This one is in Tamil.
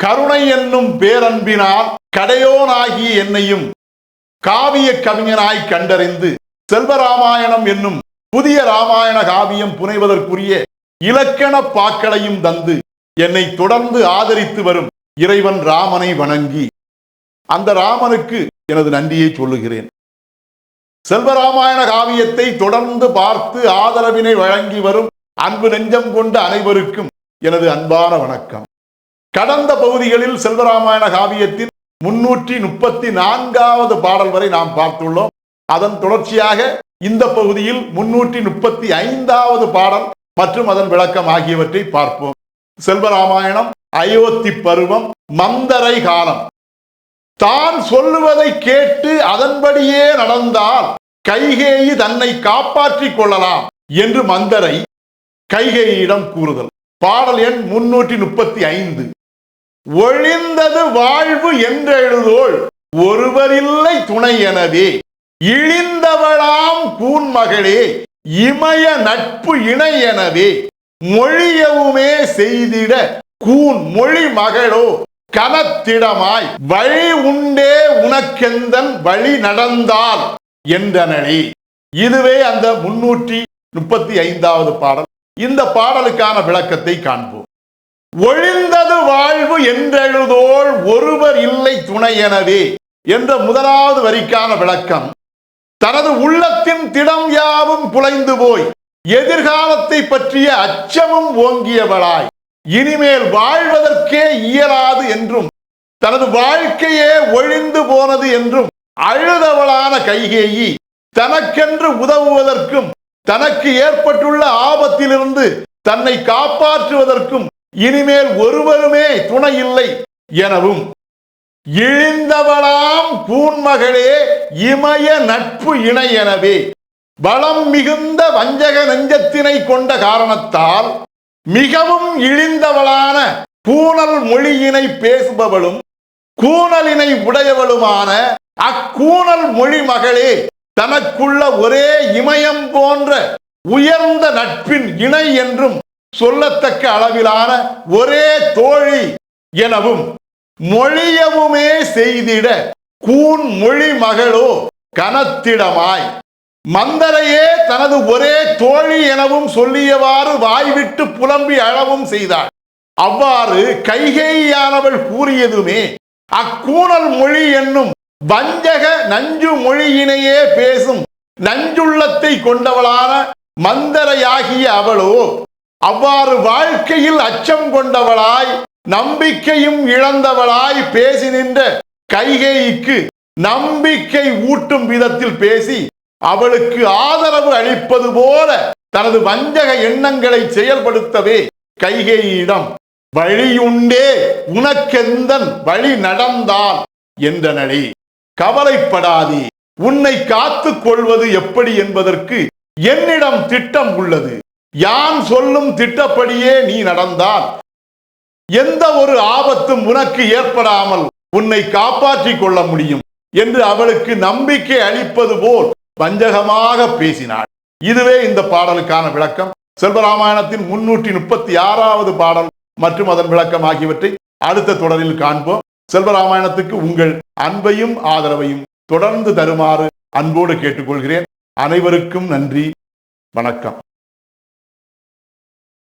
கருணை என்னும் பேரன்பினால் கடையோனாகிய என்னையும் காவிய கவிஞனாய் கண்டறிந்து செல்வராமாயணம் என்னும் புதிய ராமாயண காவியம் புனைவதற்குரிய இலக்கண பாக்களையும் தந்து என்னை தொடர்ந்து ஆதரித்து வரும் இறைவன் ராமனை வணங்கி அந்த ராமனுக்கு எனது நன்றியை சொல்லுகிறேன். செல்வராமாயண காவியத்தை தொடர்ந்து பார்த்து ஆதரவினை வழங்கி வரும் அன்பு நெஞ்சம் கொண்ட அனைவருக்கும் எனது அன்பான வணக்கம். கடந்த பகுதிகளில் செல்வராமாயண காவியத்தின் முன்னூற்றி முப்பத்தி நான்காவது பாடல் வரை நாம் பார்த்துள்ளோம். அதன் தொடர்ச்சியாக இந்த பகுதியில் முன்னூற்றி முப்பத்தி ஐந்தாவது பாடல் மற்றும் அதன் விளக்கம் ஆகியவற்றை பார்ப்போம். செல்வராமாயணம் அயோத்தி பருவம் மந்தரை காலம். தான் சொல்லுவதை கேட்டு அதன்படியே நடந்தால் கைகேயி தன்னை காப்பாற்றிக் கொள்ளலாம் என்று மந்தரை கைகேயிடம் கூறுதல். பாடல் எண் முன்னூற்றி முப்பத்தி ஐந்து. ஒழிந்தது வாழ்வு என்றெழுதோள். ஒருவரில்லை துணை எனவே. இழிந்தவளாம் கூன்மகளே இமய நட்பு இணை எனவே. மொழியவுமே செய்திட கூன் மொழி மகளோ கனத்திடமாய் வழி உண்டே உனக்கெந்தன் வழி நடந்தால் என்றனே இதுவே அந்த முன்னூற்றி முப்பத்தி ஐந்தாவது பாடல். இந்த பாடலுக்கான விளக்கத்தை காண்போம். என்றெழுதோள் ஒருவர் இல்லை துணை எனவே என்ற முதலாவது வரிக்கான விளக்கம். தனது உள்ளத்தின் திடம் யாவும் குலைந்து போய் எதிர்காலத்தை பற்றிய அச்சமும் ஓங்கியவளாய். இனிமேல் வாழ்வதற்கே இயலாது என்றும் தனது வாழ்க்கையே ஒழிந்து போனது என்றும் அழுதவளான கைகேயி தனக்கென்று உதவுவதற்கும் தனக்கு ஏற்பட்டுள்ள ஆபத்திலிருந்து தன்னை காப்பாற்றுவதற்கும் இனிமேல் ஒருவருமே துணை இல்லை எனவும் இழிந்தவளாம் கூன்மகளே இமய நட்பு இணை எனவே. பலம் மிகுந்த வஞ்சக நெஞ்சத்தினை கொண்ட காரணத்தால் மிகவும் இழிந்தவளான கூனல் மொழியினை பேசுபவளும் கூனலினை உடையவளுமான அக்கூனல் மொழி மகளே தனக்குள்ள ஒரே இமயம் போன்ற உயர்ந்த நட்பின் இணை என்றும் சொல்லத்தக்க அளவிலான ஒரே தோழி எனவும் மொழியவுமே செய்திட கூன் மொழி மகளோ கனத்திடமாய். மந்தரையே தனது ஒரே தோழி எனவும் சொல்லியவாறு வாய்விட்டு புலம்பி அழவும் செய்தாள். அவ்வாறு கைகேயானவள் கூறியதுமே அக்கூணல் மொழி என்னும் வஞ்சக நஞ்சு மொழியினையே பேசும் நஞ்சுள்ளத்தை கொண்டவளான மந்தரையாகிய அவளோ அவ்வாறு வாழ்க்கையில் அச்சம் கொண்டவளாய் நம்பிக்கையும் இழந்தவளாய் பேசி நின்ற கைகேயிக்கு நம்பிக்கை ஊட்டும் விதத்தில் பேசி அவளுக்கு ஆதரவு அளிப்பது போல தனது வஞ்சக எண்ணங்களை செயல்படுத்தவே கைகேயிடம் வழியுண்டே உனக்கெந்தன் வழி நடந்தால் என்றனடி கவலைப்படாதே உன்னை காத்து கொள்வது எப்படி என்பதற்கு என்னிடம் திட்டம் உள்ளது. யான் சொல்லும் திட்டப்படியே நீ நடந்தால் எந்த ஒரு ஆபத்தும் உனக்கு ஏற்படாமல் உன்னை காப்பாற்றிக் கொள்ள முடியும் என்று அவளுக்கு நம்பிக்கை அளிப்பது போல் வஞ்சகமாக பேசினாள். இதுவே இந்த பாடலுக்கான விளக்கம். செல்வராமாயணத்தின் முன்னூற்றி முப்பத்தி ஆறாவது பாடல் மற்றும் அதன் விளக்கம் ஆகியவற்றை அடுத்த தொடரில் காண்போம். செல்வராமாயணத்துக்கு உங்கள் அன்பையும் ஆதரவையும் தொடர்ந்து தருமாறு அன்போடு கேட்டுக்கொள்கிறேன். அனைவருக்கும் நன்றி. வணக்கம்.